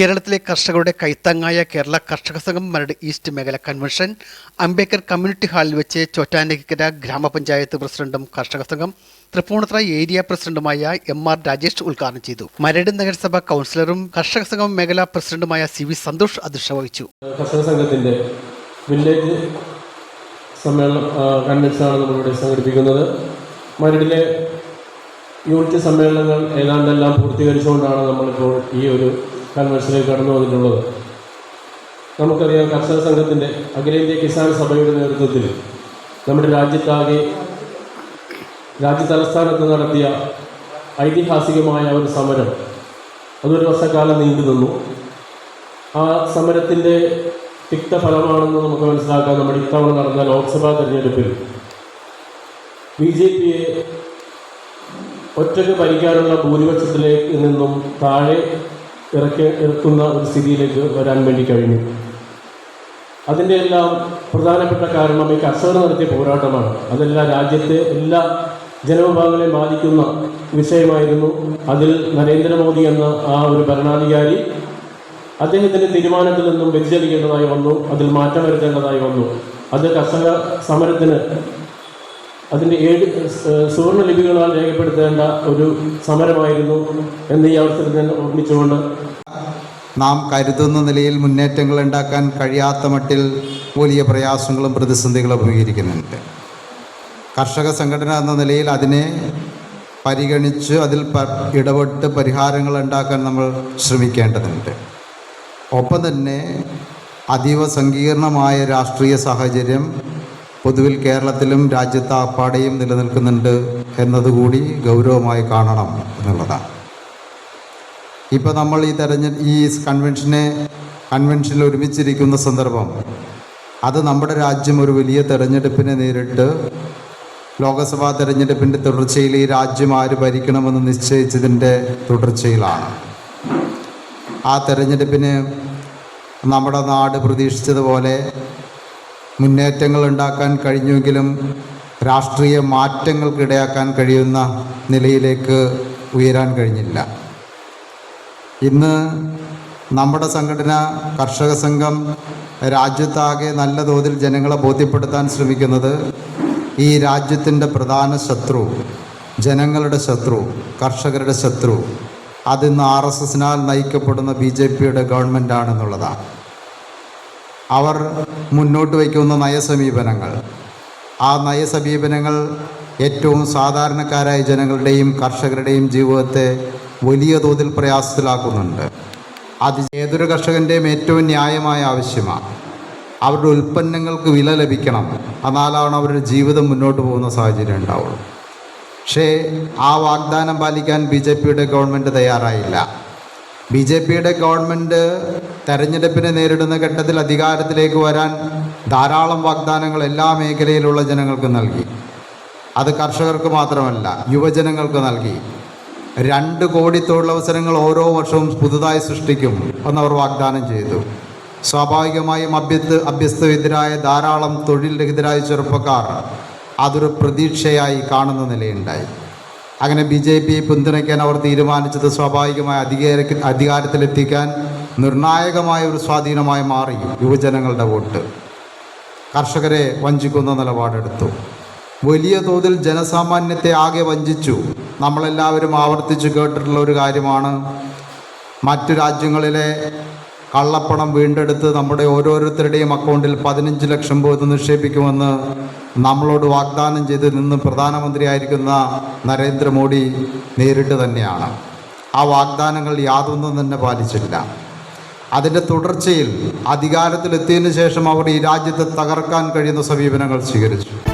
കേരളത്തിലെ കർഷകരുടെ കൈത്താങ്ങായ കേരള കർഷക സംഘം മരട് ഈസ്റ്റ് മേഖല കൺവെൻഷൻ അംബേദ്കർ കമ്മ്യൂണിറ്റി ഹാളിൽ വെച്ച് ചോറ്റാനിക്കര ഗ്രാമപഞ്ചായത്ത് പ്രസിഡന്റും കർഷക സംഘം തൃപ്പൂണിത്ര ഏരിയ പ്രസിഡന്റുമായ എം ആർ രാജേഷ് ഉദ്ഘാടനം ചെയ്തു. മരട് നഗരസഭ കൗൺസിലറും കർഷക സംഘം മേഖലാ പ്രസിഡന്റുമായ സി വി സന്തോഷ് അധ്യക്ഷത വഹിച്ചു കർഷക സംഘത്തിന്റെ വില്ലേജ് സമ്മേളനം സംഘടിപ്പിക്കുന്നത്. മരടിലെ യൂണിറ്റ് സമ്മേളനങ്ങൾ ഏതാണ്ടെല്ലാം പൂർത്തീകരിച്ചുകൊണ്ടാണ് നമ്മളിപ്പോൾ ഈ ഒരു കൺവെൻഷനിൽ കടന്നു വന്നിട്ടുള്ളത്. നമുക്കറിയാം കർഷക സംഘത്തിന്റെ അഖിലേന്ത്യാ കിസാൻ സഭയുടെ നേതൃത്വത്തിൽ നമ്മുടെ രാജ്യത്താകെ രാജ്യ തലസ്ഥാനത്ത് നടത്തിയ ഐതിഹാസികമായ ഒരു സമരം അതൊരു വർഷക്കാലം നീണ്ടു നിന്നു. ആ സമരത്തിന്റെ തിക്തഫലമാണെന്ന് നമുക്ക് മനസ്സിലാക്കാം. നമ്മുടെ ഇത്തവണ നടന്ന ലോക്സഭാ തെരഞ്ഞെടുപ്പിൽ ബി ജെ പിയെ ഒറ്റയ്ക്ക് ഭരിക്കാനുള്ള ഭൂരിപക്ഷത്തിലേക്ക് നിന്നും താഴെ ഇറക്കി ഇറക്കുന്ന ഒരു സ്ഥിതിയിലേക്ക് വരാൻ വേണ്ടി കഴിഞ്ഞു. അതിന്റെ എല്ലാം പ്രധാനപ്പെട്ട കാരണം ഈ കർഷകർ നടത്തിയ പോരാട്ടമാണ്. അതെല്ലാം രാജ്യത്തെ എല്ലാ ജനവിഭാഗങ്ങളെയും ബാധിക്കുന്ന വിഷയമായിരുന്നു. അതിൽ നരേന്ദ്രമോദി എന്ന ആ ഒരു ഭരണാധികാരി അദ്ദേഹത്തിന്റെ തീരുമാനത്തിൽ നിന്നും വ്യതിചലിക്കേണ്ടതായി വന്നു. അതിൽ മാറ്റം വരുത്തേണ്ടതായി വന്നു. അത് കർഷക സമരത്തിന് അതിന്റെ ഏഴ് സുവർണ ലിപികളാൽ രേഖപ്പെടുത്തേണ്ട ഒരു സമരമായിരുന്നു എന്ന് ഈ അവസരത്തിൽ ഞാൻ ഓർമ്മിച്ചുകൊണ്ട് നാം കരുതുന്ന നിലയിൽ മുന്നേറ്റങ്ങൾ ഉണ്ടാക്കാൻ കഴിയാത്ത മട്ടിൽ വലിയ പ്രയാസങ്ങളും പ്രതിസന്ധികളും അഭിമുഖീകരിക്കുന്നുണ്ട്. കർഷക സംഘടന എന്ന നിലയിൽ അതിനെ പരിഗണിച്ച് അതിൽ ഇടപെട്ട് പരിഹാരങ്ങൾ ഉണ്ടാക്കാൻ നമ്മൾ ശ്രമിക്കേണ്ടതുണ്ട്. ഒപ്പം തന്നെ അതീവ സങ്കീർണമായ രാഷ്ട്രീയ സാഹചര്യം പൊതുവിൽ കേരളത്തിലും രാജ്യത്ത് അപ്പാടെയും നിലനിൽക്കുന്നുണ്ട് എന്നതുകൂടി ഗൗരവമായി കാണണം എന്നുള്ളതാണ്. ഇപ്പോൾ നമ്മൾ ഈ തെരഞ്ഞ ഈ കൺവെൻഷനെ കൺവെൻഷനിൽ ഒരുമിച്ചിരിക്കുന്ന സന്ദർഭം അത് നമ്മുടെ രാജ്യം ഒരു വലിയ തെരഞ്ഞെടുപ്പിനെ നേരിട്ട് ലോകസഭാ തെരഞ്ഞെടുപ്പിന്റെ തുടർച്ചയിൽ ഈ രാജ്യം ആര് ഭരിക്കണമെന്ന് നിശ്ചയിച്ചതിന്റെ തുടർച്ചയിലാണ്. ആ തെരഞ്ഞെടുപ്പിന് നമ്മുടെ നാട് പ്രതീക്ഷിച്ചതുപോലെ മുന്നേറ്റങ്ങൾ ഉണ്ടാക്കാൻ കഴിഞ്ഞുവെങ്കിലും രാഷ്ട്രീയ മാറ്റങ്ങൾക്കിടയാക്കാൻ കഴിയുന്ന നിലയിലേക്ക് ഉയരാൻ കഴിഞ്ഞില്ല. ഇന്ന് നമ്മുടെ സംഘടന കർഷക സംഘം രാജ്യത്താകെ നല്ല തോതിൽ ജനങ്ങളെ ബോധ്യപ്പെടുത്താൻ ശ്രമിക്കുന്നത് ഈ രാജ്യത്തിന്റെ പ്രധാന ശത്രു ജനങ്ങളുടെ ശത്രു കർഷകരുടെ ശത്രു. അതിന്ന് ആർ എസ് എസിനാൽ നയിക്കപ്പെടുന്ന ബി ജെ പിയുടെ ഗവൺമെന്റാണെന്നുള്ളതാണ് അവർ മുന്നോട്ട് വയ്ക്കുന്ന നയസമീപനങ്ങൾ. ആ നയസമീപനങ്ങൾ ഏറ്റവും സാധാരണക്കാരായ ജനങ്ങളുടെയും കർഷകരുടെയും ജീവിതത്തെ വലിയ തോതിൽ പ്രയാസത്തിലാക്കുന്നുണ്ട്. അത് ഏതൊരു കർഷകന്റെയും ഏറ്റവും ന്യായമായ ആവശ്യമാണ്. അവരുടെ ഉൽപ്പന്നങ്ങൾക്ക് വില ലഭിക്കണം. എന്നാലാണ് അവരുടെ ജീവിതം മുന്നോട്ട് പോകുന്ന സാഹചര്യം ഉണ്ടാവുള്ളൂ. പക്ഷേ ആ വാഗ്ദാനം പാലിക്കാൻ ബി ജെ പിയുടെ ഗവൺമെന്റ് തയ്യാറായില്ല. ബി ജെ പിയുടെ ഗവൺമെന്റ് തെരഞ്ഞെടുപ്പിനെ നേരിടുന്ന ഘട്ടത്തിൽ അധികാരത്തിലേക്ക് വരാൻ ധാരാളം വാഗ്ദാനങ്ങൾ എല്ലാ മേഖലയിലുള്ള ജനങ്ങൾക്ക് നൽകി. അത് കർഷകർക്ക് മാത്രമല്ല യുവജനങ്ങൾക്ക് നൽകി. രണ്ട് കോടി തൊഴിലവസരങ്ങൾ ഓരോ വർഷവും പുതുതായി സൃഷ്ടിക്കും എന്നവർ വാഗ്ദാനം ചെയ്തു. സ്വാഭാവികമായും അഭ്യസ്ത അഭ്യസ്തവിദ്യരായ ധാരാളം തൊഴിൽ രഹിതരായ ചെറുപ്പക്കാർ അതൊരു പ്രതീക്ഷയായി കാണുന്ന നിലയുണ്ടായി. അങ്ങനെ ബി ജെ പി പിന്തുണയ്ക്കാൻ അവർ തീരുമാനിച്ചത് സ്വാഭാവികമായി അധികാര അധികാരത്തിലെത്തിക്കാൻ നിർണായകമായ ഒരു സ്വാധീനമായി മാറി യുവജനങ്ങളുടെ വോട്ട്. കർഷകരെ വഞ്ചിക്കുന്ന നിലപാടെടുത്തു. വലിയ തോതിൽ ജനസാമാന്യത്തെ ആകെ വഞ്ചിച്ചു. നമ്മളെല്ലാവരും ആവർത്തിച്ച് കേട്ടിട്ടുള്ള ഒരു കാര്യമാണ്. മറ്റു രാജ്യങ്ങളിലെ കള്ളപ്പണം വീണ്ടെടുത്ത് നമ്മുടെ ഓരോരുത്തരുടെയും അക്കൗണ്ടിൽ പതിനഞ്ച് ലക്ഷം പോയത് നിക്ഷേപിക്കുമെന്ന് നമ്മളോട് വാഗ്ദാനം ചെയ്ത് നിന്ന് പ്രധാനമന്ത്രിയായിരിക്കുന്ന നരേന്ദ്രമോദി നേരിട്ട് തന്നെയാണ്. ആ വാഗ്ദാനങ്ങൾ യാതൊന്നും തന്നെ പാലിച്ചില്ല. അതിന്റെ തുടർച്ചയിൽ അധികാരത്തിലെത്തിയതിനു ശേഷം അവർ ഈ രാജ്യത്തെ തകർക്കാൻ കഴിയുന്ന സമീപനങ്ങൾ സ്വീകരിച്ചു.